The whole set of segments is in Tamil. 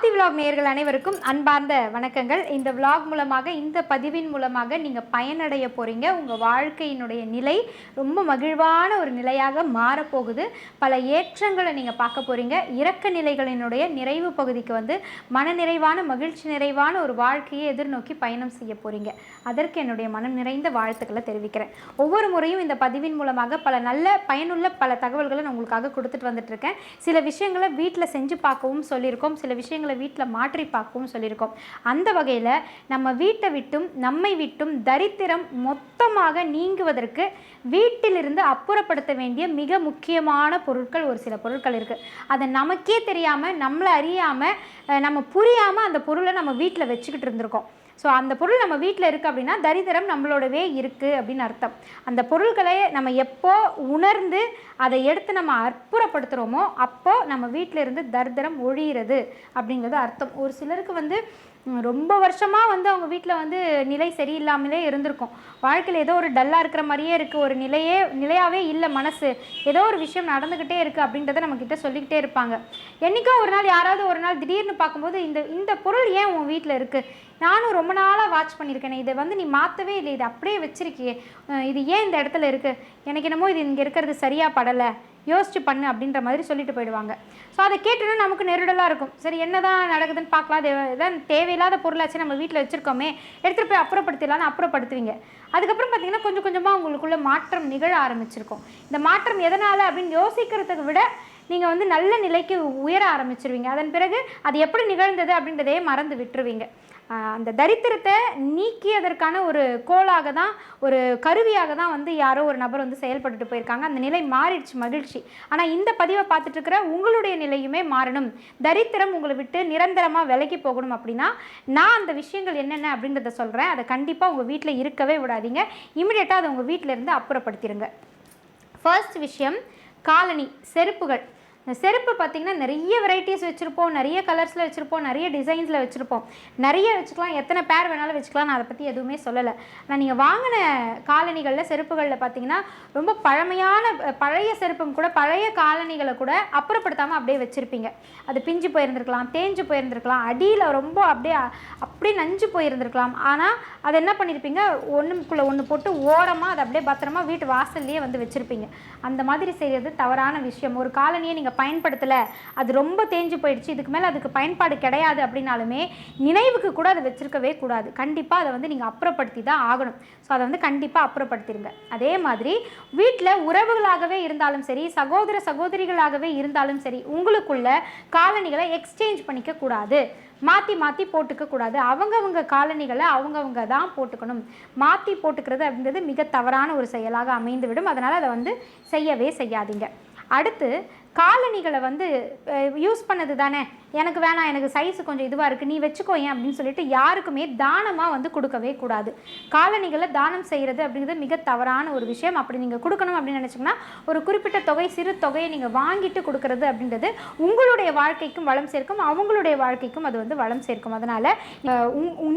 மாத்தி விலாக் நேயர்கள் அனைவருக்கும் அன்பார்ந்த வணக்கங்கள். இந்த விலாக் மூலமாக இந்த பதிவின் மூலமாக நீங்கள் பயனடைய போகிறீங்க உங்கள் வாழ்க்கையினுடைய நிலை ரொம்ப மகிழ்வான ஒரு நிலையாக மாறப்போகுது. பல ஏற்றங்களை நீங்கள் பார்க்க போகிறீங்க இறக்க நிலைகளினுடைய நிறைவு பகுதிக்கு வந்து மனநிறைவான மகிழ்ச்சி நிறைவான ஒரு வாழ்க்கையை எதிர்நோக்கி பயணம் செய்ய போகிறீங்க அதற்கு என்னுடைய மனம் நிறைந்த வாழ்த்துக்களை தெரிவிக்கிறேன். ஒவ்வொரு முறையும் இந்த பதிவின் மூலமாக பல நல்ல பயனுள்ள பல தகவல்களை நான் உங்களுக்காக கொடுத்துட்டு வந்துட்டுருக்கேன் சில விஷயங்களை வீட்டில் செஞ்சு பார்க்கவும் சொல்லியிருக்கோம். சில விஷயங்களை வீட்டில் மாற்றி பார்க்கவும் சொல்லியிருக்கோம். அந்த வகையில் நம்ம வீட்டை விட்டும் நம்மை விட்டும் தரித்திரம் மொத்தமாக நீங்குவதற்கு வீட்டிலிருந்து அப்புறப்படுத்த வேண்டிய மிக முக்கியமான பொருட்கள் ஒரு சில பொருட்கள் இருக்குது அதை நமக்கே தெரியாமல் நம்மளை அறியாமல் நம்ம புரியாமல் அந்த பொருளை நம்ம வீட்டில் வச்சுக்கிட்டு இருந்திருக்கோம். ஸோ அந்த பொருள் நம்ம வீட்டில் இருக்குது அப்படின்னா தரித்திரம் நம்மளோடவே இருக்குது அப்படின்னு அர்த்தம். அந்த பொருள்களை நம்ம எப்போ உணர்ந்து அதை எடுத்து நம்ம அற்புறப்படுத்துகிறோமோ அப்போ நம்ம வீட்டில் இருந்து தரித்திரம் ஒழிகிறது அப்படிங்கிறது அர்த்தம். ஒரு சிலருக்கு வந்து ரொம்ப வருஷமாக வந்து அவங்க வீட்டில் வந்து நிலை சரியில்லாமலே இருந்திருக்கும். வாழ்க்கையில் ஏதோ ஒரு டல்லாக இருக்கிற மாதிரியே இருக்குது ஒரு நிலையே நிலையாகவே இல்லை மனசு. ஏதோ ஒரு விஷயம் நடந்துக்கிட்டே இருக்குது அப்படின்றத நம்மக்கிட்ட சொல்லிக்கிட்டே இருப்பாங்க. என்றைக்கோ ஒரு நாள் யாராவது ஒரு நாள் திடீர்னு பார்க்கும்போது இந்த இந்த பொருள் ஏன் உன் வீட்டில் இருக்குது நானும் ரொம்ப நாளாக வாட்ச் பண்ணியிருக்கேனே இதை வந்து நீ மாற்றவே இல்லை இது அப்படியே வச்சிருக்கியே. இது ஏன் இந்த இடத்துல இருக்குது எனக்கு என்னமோ இது இங்கே இருக்கிறது சரியாக படலை. யோசிச்சு பண்ணு அப்படின்ற மாதிரி சொல்லிட்டு போயிடுவாங்க. ஸோ அதை கேட்டோன்னா நமக்கு நெருடலாக இருக்கும். சரி என்னதான் நடக்குதுன்னு பார்க்கலாம். இதான் தேவையில்லாத பொருளாச்சு நம்ம வீட்டில் வச்சுருக்கோமே எடுத்துகிட்டு போய் அப்புறப்படுத்திடலான்னு அப்புறப்படுத்துவீங்க. அதுக்கப்புறம் பார்த்தீங்கன்னா கொஞ்சம் கொஞ்சமாக உங்களுக்குள்ளே மாற்றம் நிகழ ஆரம்பிச்சிருக்கும். இந்த மாற்றம் எதனால் அப்படின்னு யோசிக்கிறதுக்கு விட நீங்கள் வந்து நல்ல நிலைக்கு உயர ஆரம்பிச்சிருவீங்க. அதன் பிறகு அது எப்படி நிகழ்ந்தது அப்படின்றதையே மறந்து விட்டுருவீங்க. அந்த தரித்திரத்தை நீக்கியதற்கான ஒரு கோலாக தான் ஒரு கருவியாக தான் வந்து யாரோ ஒரு நபர் வந்து செயல்பட்டுட்டு போயிருக்காங்க. அந்த நிலை மாறிடுச்சு மகிழ்ச்சி. ஆனால் இந்த பதிவை பார்த்துட்டு இருக்கிற உங்களுடைய நிலையுமே மாறணும். தரித்திரம் உங்களை விட்டு நிரந்தரமாக விலைக்கு போகணும் அப்படின்னா நான் அந்த விஷயங்கள் என்னென்ன அப்படின்றத சொல்கிறேன் அதை கண்டிப்பாக உங்கள் வீட்டில் இருக்கவே விடாதீங்க. இமிடியேட்டாக அதை உங்கள் வீட்டில் இருந்து அப்புறப்படுத்திடுங்க ஃபர்ஸ்ட் விஷயம் காலனி செருப்புகள். இந்த செருப்பு பார்த்திங்கன்னா நிறைய வெரைட்டிஸ் வச்சுருப்போம். நிறைய கலர்ஸில் வச்சுருப்போம். நிறைய டிசைன்ஸில் வச்சுருப்போம். நிறைய வச்சுக்கலாம். எத்தனை பேர் வேணாலும் வச்சுக்கலாம். நான் அதை பற்றி எதுவுமே சொல்லலை. ஆனால் நீங்கள் வாங்கின காலணிகளில் செருப்புகளில் பார்த்தீங்கன்னா ரொம்ப பழமையான பழைய செருப்பும் கூட பழைய காலணிகளை கூட அப்புறப்படுத்தாமல் அப்படியே வச்சுருப்பீங்க. அது பிஞ்சு போயிருந்திருக்கலாம் தேஞ்சு போயிருந்திருக்கலாம் அடியில் ரொம்ப அப்படியே அப்படியே நஞ்சு போயிருந்திருக்கலாம். ஆனால் அதை என்ன பண்ணியிருப்பீங்க ஒன்றுக்குள்ளே ஒன்று போட்டு ஓரமாக அதை அப்படியே பத்திரமா வீட்டு வாசல்லையே வந்து வச்சுருப்பீங்க. அந்த மாதிரி செய்கிறது தவறான விஷயம். ஒரு காலனியை நீங்கள் பயன்படுத்தலை அது ரொம்ப தேஞ்சு போயிடுச்சு இதுக்கு மேலே அதுக்கு பயன்பாடு கிடையாது அப்படின்னாலுமே நினைவுக்கு கூட அதை வச்சிருக்கவே கூடாது. கண்டிப்பாக அதை வந்து நீங்கள் அப்புறப்படுத்தி தான் ஆகணும். ஸோ அதை வந்து கண்டிப்பாக அப்புறப்படுத்திடுங்க அதே மாதிரி வீட்டில் உறவுகளாகவே இருந்தாலும் சரி சகோதர சகோதரிகளாகவே இருந்தாலும் சரி உங்களுக்குள்ள காலணிகளை எக்ஸ்சேஞ்ச் பண்ணிக்க கூடாது. மாற்றி மாற்றி போட்டுக்க கூடாது. அவங்கவுங்க காலணிகளை அவங்கவுங்க தான் போட்டுக்கணும். மாற்றி போட்டுக்கிறது அப்படின்றது மிக தவறான ஒரு செயலாக அமைந்துவிடும். அதனால் அதை வந்து செய்யவே செய்யாதீங்க. அடுத்து காலணிகளை வந்து யூஸ் பண்ணது தானே எனக்கு வேணாம் எனக்கு சைஸ் கொஞ்சம் இதுவாக இருக்குது நீ வச்சுக்கோ ஏன் அப்படின்னு சொல்லிட்டு யாருக்குமே தானமாக வந்து கொடுக்கவே கூடாது. காலணிகளை தானம் செய்கிறது அப்படிங்கிறது மிக தவறான ஒரு விஷயம். அப்படி நீங்கள் கொடுக்கணும் அப்படின்னு நினச்சிங்கன்னா ஒரு குறிப்பிட்ட தொகை சிறு தொகையை நீங்கள் வாங்கிட்டு கொடுக்கறது அப்படின்றது உங்களுடைய வாழ்க்கைக்கும் வளம் சேர்க்கும் அவங்களுடைய வாழ்க்கைக்கும் அது வந்து வளம் சேர்க்கும். அதனால்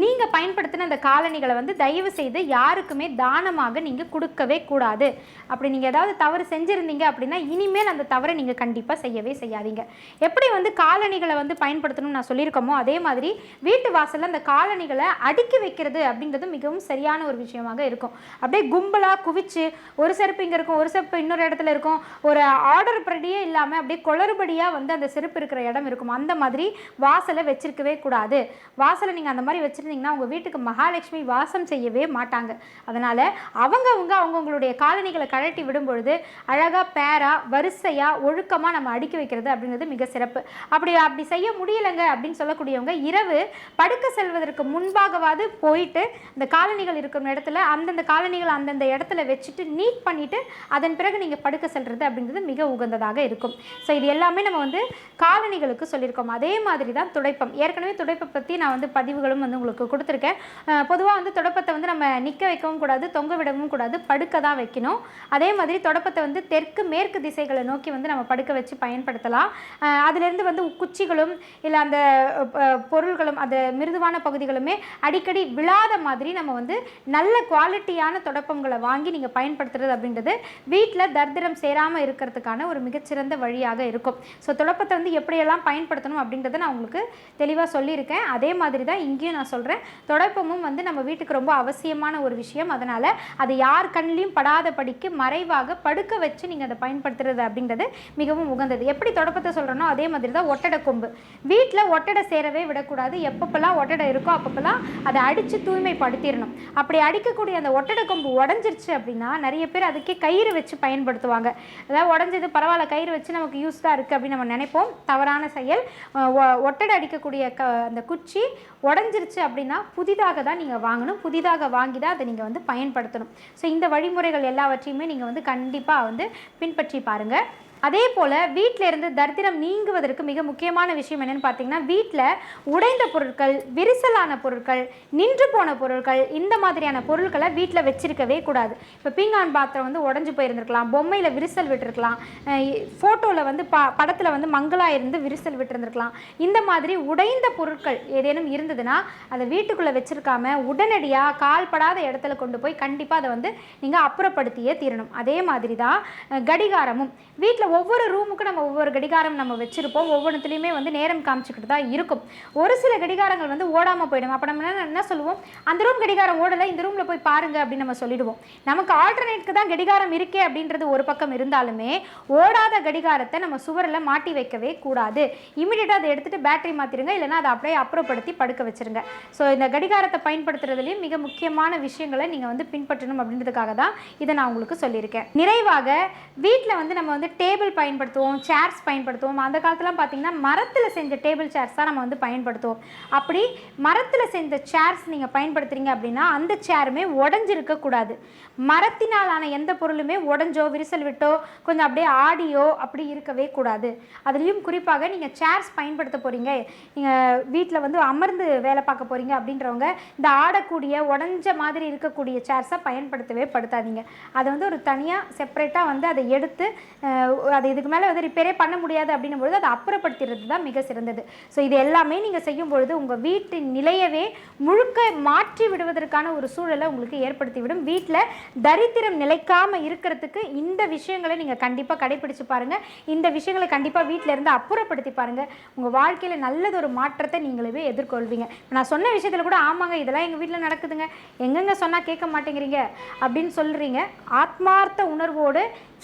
நீங்கள் பயன்படுத்தின அந்த காலணிகளை வந்து தயவு செய்து யாருக்குமே தானமாக நீங்கள் கொடுக்கவே கூடாது. அப்படி நீங்கள் ஏதாவது தவறு செஞ்சுருந்தீங்க அப்படின்னா இனிமேல் அந்த தவறை நீங்கள் கண்டிப்பாக செய்யவே செய்யாதீங்க. எப்படி வந்து காலணிகளை வந்து பயன்படுத்தணும்னு நான் சொல்லியிருக்கோமோ அதே மாதிரி வீட்டு வாசலில் அந்த காலணிகளை அடுக்கி வைக்கிறது அப்படின்றது மிகவும் சரியான ஒரு விஷயமாக இருக்கும். அப்படியே கும்பலாக குவிச்சு ஒரு செருப்பு இங்கே இருக்கும் ஒரு செருப்பு இன்னொரு இடத்துல இருக்கும். ஒரு ஆர்டர் படியே இல்லாமல் அப்படியே குளறுபடியாக வந்து அந்த செருப்பு இருக்கிற இடம் இருக்கும். அந்த மாதிரி வாசலை வச்சிருக்கவே கூடாது. வாசலை நீங்கள் அந்த மாதிரி வச்சுருந்தீங்கன்னா உங்கள் வீட்டுக்கு மகாலட்சுமி வாசம் செய்யவே மாட்டாங்க. அதனால் அவங்கவுங்க அவங்கவுங்களுடைய காலணிகளை கழட்டி விடும்பொழுது அழகாக பேராக வரிசையாக ஒழுக்கமாக நம்ம அடுக்கி வைக்கிறது அப்படிங்கிறது மிக சிறப்பு. அப்படி அப்படி செய்ய முடியலைங்க அப்படின்னு சொல்லக்கூடியவங்க இரவு படுக்க செல்வதற்கு முன்பாகவாது போயிட்டு இந்த காலணிகள் இருக்கும் இடத்துல அந்தந்த காலணிகள் அந்தந்த இடத்துல வச்சுட்டு நீட் பண்ணிவிட்டு அதன் பிறகு நீங்கள் படுக்க செல்வது அப்படிங்கிறது மிக உகந்ததாக இருக்கும். ஸோ இது எல்லாமே நம்ம வந்து காலணிகளுக்கு சொல்லியிருக்கோம். அதே மாதிரி தான் துடைப்பம். ஏற்கனவே துடைப்பை பற்றி நான் வந்து பதிவுகளும் வந்து உங்களுக்கு கொடுத்துருக்கேன். பொதுவாக வந்து துடைப்பத்தை வந்து நம்ம நிற்க வைக்கவும் கூடாது தொங்க விடவும் கூடாது படுக்க தான் வைக்கணும். அதே மாதிரி துடைப்பத்தை வந்து தெற்கு மேற்கு திசைகளை நோக்கி வந்து நம்ம படுக்க வச்சு பயன்படுத்தலாம். அதுலேருந்து அதிலிருந்து வந்து குச்சிகளோ பொருட்களும் இல்லை அந்த பொருள்களும் அந்த மிருதுவான பகுதிகளுமே அடிக்கடி விழாத மாதிரி நம்ம வந்து நல்ல குவாலிட்டியான தொடப்பங்களை வாங்கி நீங்கள் பயன்படுத்துறது அப்படின்றது வீட்டில் தர்திரம் சேராமல் இருக்கிறதுக்கான ஒரு மிகச்சிறந்த வழியாக இருக்கும். ஸோ தொடப்பத்தை வந்து எப்படியெல்லாம் பயன்படுத்தணும் அப்படின்றத நான் உங்களுக்கு தெளிவாக சொல்லியிருக்கேன். அதே மாதிரி தான் இங்கேயும் நான் சொல்கிறேன் தொடப்பமும் வந்து நம்ம வீட்டுக்கு ரொம்ப அவசியமான ஒரு விஷயம். அதனால் அது யார் கண்ணிலையும் படாத படிக்கு மறைவாக படுக்க வச்சு நீங்கள் அதை பயன்படுத்துறது அப்படின்றது மிகவும் உகந்தது. எப்படி தொடப்பத்தை சொல்கிறனோ அதே மாதிரி தான் ஒட்டடை கொம்பு வீட்டில் ஒட்டடை சேரவே விடக்கூடாது. எப்பப்பெல்லாம் ஒட்டடை இருக்கோ அப்பப்பெல்லாம் அதை அடித்து தூய்மைப்படுத்திடணும். அப்படி அடிக்கக்கூடிய அந்த ஒட்டடை கொம்பு உடஞ்சிருச்சு அப்படின்னா நிறைய பேர் அதுக்கே கயிறு வச்சு பயன்படுத்துவாங்க. அதாவது உடஞ்சது பரவாயில்ல கயிறு வச்சு நமக்கு யூஸ் தான் இருக்குது அப்படின்னு நம்ம நினைப்போம். தவறான செயல். ஒட்டடை அடிக்கக்கூடிய க அந்த குச்சி உடஞ்சிருச்சு அப்படின்னா புதிதாக தான் நீங்கள் வாங்கணும். புதிதாக வாங்கி தான் அதை நீங்கள் வந்து பயன்படுத்தணும். ஸோ இந்த வழிமுறைகள் எல்லாவற்றையுமே நீங்கள் வந்து கண்டிப்பாக வந்து பின்பற்றி பாருங்கள் அதே போல் வீட்டில் இருந்து தரித்திரம் நீங்குவதற்கு மிக முக்கியமான விஷயம் என்னென்னு பார்த்தீங்கன்னா வீட்டில் உடைந்த பொருட்கள் விரிசலான பொருட்கள் நின்று போன பொருட்கள் இந்த மாதிரியான பொருட்களை வீட்டில் வச்சிருக்கவே கூடாது. இப்போ பீங்கான் பாத்திரம் வந்து உடஞ்சி போயிருந்திருக்கலாம் பொம்மையில் விரிசல் விட்டுருக்கலாம் ஃபோட்டோவில் வந்து ப படத்தில் வந்து மங்களா இருந்து விரிசல் விட்டுருந்துருக்கலாம். இந்த மாதிரி உடைந்த பொருட்கள் ஏதேனும் இருந்ததுன்னா அதை வீட்டுக்குள்ளே வச்சிருக்காம உடனடியாக கால்படாத இடத்துல கொண்டு போய் கண்டிப்பாக அதை வந்து நீங்கள் அப்புறப்படுத்தியே தீரணும். அதே மாதிரி தான் கடிகாரமும். வீட்டில் ஒவ்வொரு ரூமுக்கும் நம்ம ஒவ்வொரு கடிகாரம் நம்ம வச்சுருப்போம். ஒவ்வொன்றுத்துலேயுமே வந்து நேரம் காமிச்சிக்கிட்டு தான் இருக்கும். ஒரு சில கடிகாரங்கள் வந்து ஓடாமல் போயிடும். அப்போ நம்ம என்ன என்ன சொல்லுவோம்? அந்த ரூம் கடிகாரம் ஓடலை இந்த ரூமில் போய் பாருங்கள் அப்படின்னு நம்ம சொல்லிடுவோம். நமக்கு ஆல்டர்னேட்க்கு தான் கடிகாரம் இருக்கே அப்படின்றது ஒரு பக்கம் இருந்தாலுமே ஓடாத கடிகாரத்தை நம்ம சுவரில் மாட்டி வைக்கவே கூடாது. இமிடியேட்டாக அதை எடுத்துகிட்டு பேட்டரி மாற்றிடுங்க இல்லைன்னா அதை அப்படியே அப்புறப்படுத்தி படுக்க வச்சுருங்க. ஸோ இந்த கடிகாரத்தை பயன்படுத்துறதுலேயும் மிக முக்கியமான விஷயங்களை நீங்கள் வந்து பின்பற்றணும் அப்படின்றதுக்காக தான் இதை நான் உங்களுக்கு சொல்லியிருக்கேன். நிறைவாக வீட்டில் வந்து நம்ம வந்து டே டேபிள் பயன்படுத்துவோம் சேர்ஸ் பயன்படுத்துவோம். அந்த காலத்துலாம் பார்த்தீங்கன்னா மரத்தில் செஞ்ச டேபிள் சேர்ஸ் தான் நம்ம வந்து பயன்படுத்துவோம். அப்படி மரத்தில் செஞ்ச சேர்ஸ் நீங்கள் பயன்படுத்துறீங்க அப்படின்னா அந்த சேருமே உடஞ்சிருக்கக்கூடாது மரத்தினாலான எந்த பொருளுமே உடஞ்சோ விரிசல் விட்டோ கொஞ்சம் அப்படியே ஆடியோ அப்படி இருக்கவே கூடாது. அதுலேயும் குறிப்பாக நீங்கள் சேர்ஸ் பயன்படுத்த போகிறீங்க நீங்கள் வீட்டில் வந்து அமர்ந்து வேலை பார்க்க போகிறீங்க அப்படின்றவங்க இந்த ஆடக்கூடிய உடஞ்ச மாதிரி இருக்கக்கூடிய சேர்ஸை பயன்படுத்தவே படுத்தாதீங்க. அதை வந்து ஒரு தனியாக செப்பரேட்டாக வந்து அதை எடுத்து அது இதுக்கு மேலே வந்து ரிப்பேரே பண்ண முடியாது அப்படின்னும் பொழுது அதை அப்புறப்படுத்துறது தான் மிக சிறந்தது. ஸோ இது எல்லாமே நீங்கள் செய்யும் பொழுது உங்கள் வீட்டின் நிலையவே முழுக்க மாற்றி விடுவதற்கான ஒரு சூழலை உங்களுக்கு ஏற்படுத்திவிடும். வீட்டில் தரித்திரம் நிலைக்காமல் இருக்கிறதுக்கு இந்த விஷயங்களை நீங்கள் கண்டிப்பாக கடைபிடிச்சு பாருங்கள் இந்த விஷயங்களை கண்டிப்பாக வீட்டில் இருந்து அப்புறப்படுத்தி பாருங்கள் உங்கள் வாழ்க்கையில் நல்லதொரு மாற்றத்தை நீங்களே எதிர்கொள்வீங்க. நான் சொன்ன விஷயத்தில் கூட ஆமாங்க இதெல்லாம் எங்கள் வீட்டில் நடக்குதுங்க. எங்கெங்க சொன்னால் கேட்க மாட்டேங்கிறீங்க அப்படின்னு சொல்கிறீங்க ஆத்மார்த்த உணர்வோடு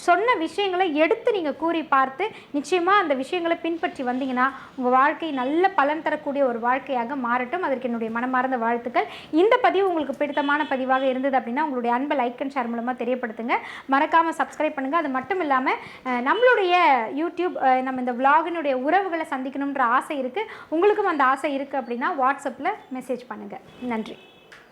சொன்ன விஷயங்களை எடுத்து நீங்கள் கூறி பார்த்து நிச்சயமாக அந்த விஷயங்களை பின்பற்றி வந்தீங்கன்னா உங்கள் வாழ்க்கை நல்ல பலன் தரக்கூடிய ஒரு வாழ்க்கையாக மாறட்டும். அதற்கு என்னுடைய மனமார்ந்த வாழ்த்துக்கள். இந்த பதிவு உங்களுக்கு பிடித்தமான பதிவாக இருந்தது அப்படின்னா உங்களுடைய அன்பை லைக் அண்ட் ஷேர் மூலமாக தெரியப்படுத்துங்க. மறக்காமல் சப்ஸ்கிரைப் பண்ணுங்கள் அது மட்டும் இல்லாமல் நம்மளுடைய யூடியூப் நம்ம இந்த விலாகினுடைய உறவுகளை சந்திக்கணுன்ற ஆசை இருக்குது உங்களுக்கும் அந்த ஆசை இருக்குது அப்படின்னா வாட்ஸ்அப்பில் மெசேஜ் பண்ணுங்கள் நன்றி.